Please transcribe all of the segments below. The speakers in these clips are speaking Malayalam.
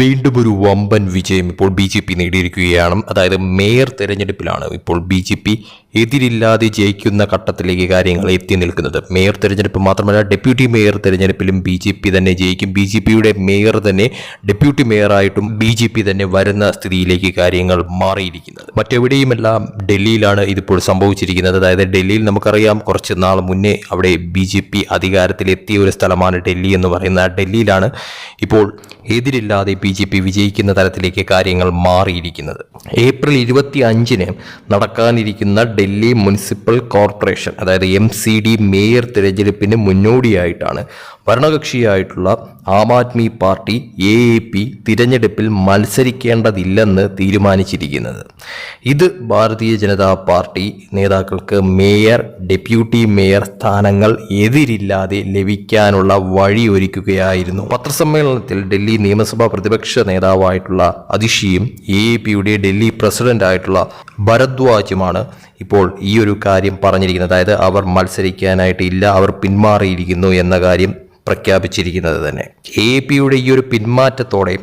വീണ്ടും ഒരു വമ്പൻ വിജയം ഇപ്പോൾ ബി ജെ പി നേടിയിരിക്കുകയാണ്. അതായത് മേയർ തെരഞ്ഞെടുപ്പിലാണ് ഇപ്പോൾ ബി ജെ പി എതിരില്ലാതെ ജയിക്കുന്ന ഘട്ടത്തിലേക്ക് കാര്യങ്ങൾ എത്തി നിൽക്കുന്നത്. മേയർ തെരഞ്ഞെടുപ്പ് മാത്രമല്ല ഡെപ്യൂട്ടി മേയർ തെരഞ്ഞെടുപ്പിലും ബി ജെ പി തന്നെ ജയിക്കും. ബി ജെ പിയുടെ മേയർ തന്നെ ഡെപ്യൂട്ടി മേയറായിട്ടും ബി ജെ പി തന്നെ വരുന്ന സ്ഥിതിയിലേക്ക് കാര്യങ്ങൾ മാറിയിരിക്കുന്നത്. മറ്റെവിടെയുമെല്ലാം ഡൽഹിയിലാണ് ഇതിപ്പോൾ സംഭവിച്ചിരിക്കുന്നത്. അതായത് ഡൽഹിയിൽ നമുക്കറിയാം കുറച്ച് നാൾ മുന്നേ അവിടെ ബി ജെ പി അധികാരത്തിലെത്തിയ ഒരു സ്ഥലമാണ് ഡൽഹി എന്ന് പറയുന്ന ഡൽഹിയിലാണ് ഇപ്പോൾ എതിരില്ലാതെ ബി ജെ പി വിജയിക്കുന്ന തരത്തിലേക്ക് കാര്യങ്ങൾ മാറിയിരിക്കുന്നത്. ഏപ്രിൽ ഇരുപത്തി അഞ്ചിന് നടക്കാനിരിക്കുന്ന ഡൽഹി മുനിസിപ്പൽ കോർപ്പറേഷൻ അതായത് എം സി ഡി മേയർ തിരഞ്ഞെടുപ്പിന് മുന്നോടിയായിട്ടാണ് ഭരണകക്ഷിയായിട്ടുള്ള Aam Aadmi Party A A P തിരഞ്ഞെടുപ്പിൽ മത്സരിക്കേണ്ടതില്ലെന്ന് തീരുമാനിച്ചിരിക്കുന്നത്. ഇത് ഭാരതീയ ജനതാ പാർട്ടി നേതാക്കൾക്ക് മേയർ ഡെപ്യൂട്ടി മേയർ സ്ഥാനങ്ങൾ എതിരില്ലാതെ ലഭിക്കാനുള്ള വഴി ഒരുക്കുകയായിരുന്നു പത്രസമ്മേളനത്തിൽ ഡൽഹി നിയമസഭാ പ്രതിപക്ഷ നേതാവായിട്ടുള്ള അതിഷിയും എ എ പിയുടെ ഡൽഹി പ്രസിഡന്റായിട്ടുള്ള ഭരദ്വാജുമാണ് ഇപ്പോൾ ഈ ഒരു കാര്യം പറഞ്ഞിരിക്കുന്നത്. അതായത് അവർ മത്സരിക്കാനായിട്ടില്ല അവർ പിന്മാറിയിരിക്കുന്നു എന്ന കാര്യം പ്രഖ്യാപിച്ചിരിക്കുന്നത് തന്നെ. എ പിയുടെ ഈ ഒരു പിന്മാറ്റത്തോടെ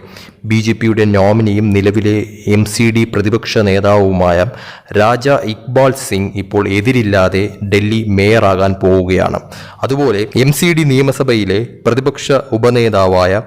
ബി ജെ പിയുടെ നോമിനിയും നിലവിലെ എം സി ഡി പ്രതിപക്ഷ നേതാവുമായ രാജ ഇക്ബാൽ സിംഗ് ഇപ്പോൾ എതിരില്ലാതെ ഡൽഹി മേയറാകാൻ പോവുകയാണ്. അതുപോലെ എം സി ഡി നിയമസഭയിലെ പ്രതിപക്ഷ ഉപനേതാവായ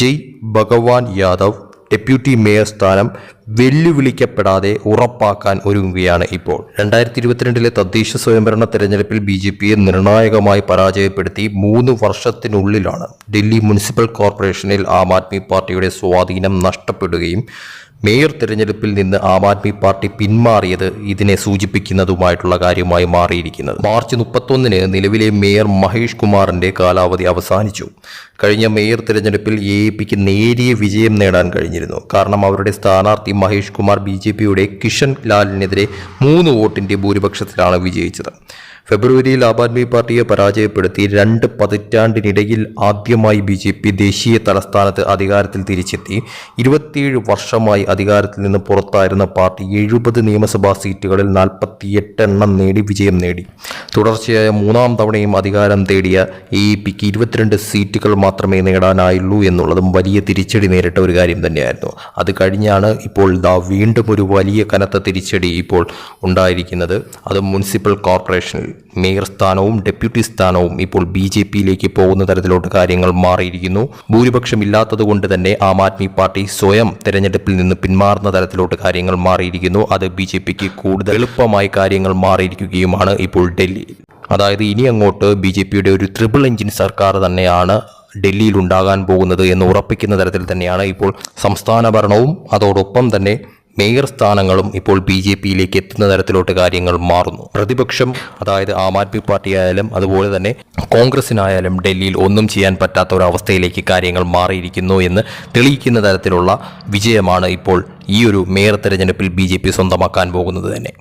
ജയ് ഭഗവാൻ യാദവ് ഡെപ്യൂട്ടി മേയർ സ്ഥാനം വെല്ലുവിളിക്കപ്പെടാതെ ഉറപ്പാക്കാൻ ഒരുങ്ങുകയാണ് ഇപ്പോൾ. രണ്ടായിരത്തി ഇരുപത്തിരണ്ടിലെ തദ്ദേശ സ്വയംഭരണ തെരഞ്ഞെടുപ്പിൽ ബി ജെ പിയെ നിർണായകമായി പരാജയപ്പെടുത്തി മൂന്ന് വർഷത്തിനുള്ളിലാണ് ഡൽഹി മുനിസിപ്പൽ കോർപ്പറേഷനിൽ ആം ആദ്മി പാർട്ടിയുടെ സ്വാധീനം നഷ്ടപ്പെടുകയും മേയർ തെരഞ്ഞെടുപ്പിൽ നിന്ന് ആം ആദ്മി പാർട്ടി പിന്മാറിയത് ഇതിനെ സൂചിപ്പിക്കുന്നതുമായിട്ടുള്ള കാര്യമായി മാറിയിരിക്കുന്നത്. മാർച്ച് മുപ്പത്തൊന്നിന് നിലവിലെ മേയർ മഹേഷ് കുമാറിന്റെ കാലാവധി അവസാനിച്ചു. കഴിഞ്ഞ മേയർ തെരഞ്ഞെടുപ്പിൽ എ പിക്ക് നേരിയ വിജയം നേടാൻ കഴിഞ്ഞിരുന്നു. കാരണം അവരുടെ സ്ഥാനാർത്ഥി മഹേഷ് കുമാർ ബി ജെ പിയുടെ കിഷൻ ലാലിനെതിരെ മൂന്ന് വോട്ടിന്റെ ഭൂരിപക്ഷത്തിലാണ് വിജയിച്ചത്. ഫെബ്രുവരിയിൽ ആം ആദ്മി പാർട്ടിയെ പരാജയപ്പെടുത്തി രണ്ട് പതിറ്റാണ്ടിനിടയിൽ ആദ്യമായി ബി ജെ പി ദേശീയ തലസ്ഥാനത്ത് അധികാരത്തിൽ തിരിച്ചെത്തി. ഇരുപത്തിയേഴ് വർഷമായി അധികാരത്തിൽ നിന്ന് പുറത്തായിരുന്ന പാർട്ടി എഴുപത് നിയമസഭാ സീറ്റുകളിൽ നാൽപ്പത്തിയെട്ട് എണ്ണം നേടി വിജയം നേടി. തുടർച്ചയായ മൂന്നാം തവണയും അധികാരം തേടിയ എ പിക്ക് ഇരുപത്തിരണ്ട് സീറ്റുകൾ മാത്രമേ നേടാനായുള്ളൂ എന്നുള്ളതും വലിയ തിരിച്ചടി നേരിട്ട ഒരു കാര്യം തന്നെയായിരുന്നു. അത് കഴിഞ്ഞാണ് ഇപ്പോൾ ദാ വീണ്ടും ഒരു വലിയ കനത്ത തിരിച്ചടി ഇപ്പോൾ ഉണ്ടായിരിക്കുന്നത്. അത് മുനിസിപ്പൽ കോർപ്പറേഷനിൽ. മേയർ സ്ഥാനവും ഡെപ്യൂട്ടി സ്ഥാനവും ഇപ്പോൾ ബി ജെ പിയിലേക്ക് പോകുന്ന തരത്തിലോട്ട് കാര്യങ്ങൾ മാറിയിരിക്കുന്നു. ഭൂരിപക്ഷം ഇല്ലാത്തതുകൊണ്ട് തന്നെ ആം ആദ്മി പാർട്ടി സ്വയം തെരഞ്ഞെടുപ്പിൽ നിന്ന് പിന്മാറുന്ന തരത്തിലോട്ട് കാര്യങ്ങൾ മാറിയിരിക്കുന്നു. അത് ബി ജെ പിക്ക് കൂടുതൽ എളുപ്പമായി കാര്യങ്ങൾ മാറിയിരിക്കുകയുമാണ് ഇപ്പോൾ ഡൽഹി. അതായത് ഇനി അങ്ങോട്ട് ബി ജെ പിയുടെ ഒരു ട്രിപ്പിൾ എഞ്ചിൻ സർക്കാർ തന്നെയാണ് ഡൽഹിയിൽ ഉണ്ടാകാൻ പോകുന്നത് എന്ന് ഉറപ്പിക്കുന്ന തരത്തിൽ തന്നെയാണ് ഇപ്പോൾ സംസ്ഥാന ഭരണവും. അതോടൊപ്പം തന്നെ മേയർ സ്ഥാനങ്ങളും ഇപ്പോൾ ബി ജെ പിയിലേക്ക് എത്തുന്ന തരത്തിലോട്ട് കാര്യങ്ങൾ മാറുന്നു. പ്രതിപക്ഷം അതായത് ആം ആദ്മി പാർട്ടി ആയാലും അതുപോലെ തന്നെ കോൺഗ്രസിനായാലും ഡൽഹിയിൽ ഒന്നും ചെയ്യാൻ പറ്റാത്ത ഒരു അവസ്ഥയിലേക്ക് കാര്യങ്ങൾ മാറിയിരിക്കുന്നു എന്ന് തെളിയിക്കുന്ന തരത്തിലുള്ള വിജയമാണ് ഇപ്പോൾ ഈ ഒരു മേയർ തെരഞ്ഞെടുപ്പിൽ ബി സ്വന്തമാക്കാൻ പോകുന്നത് തന്നെ.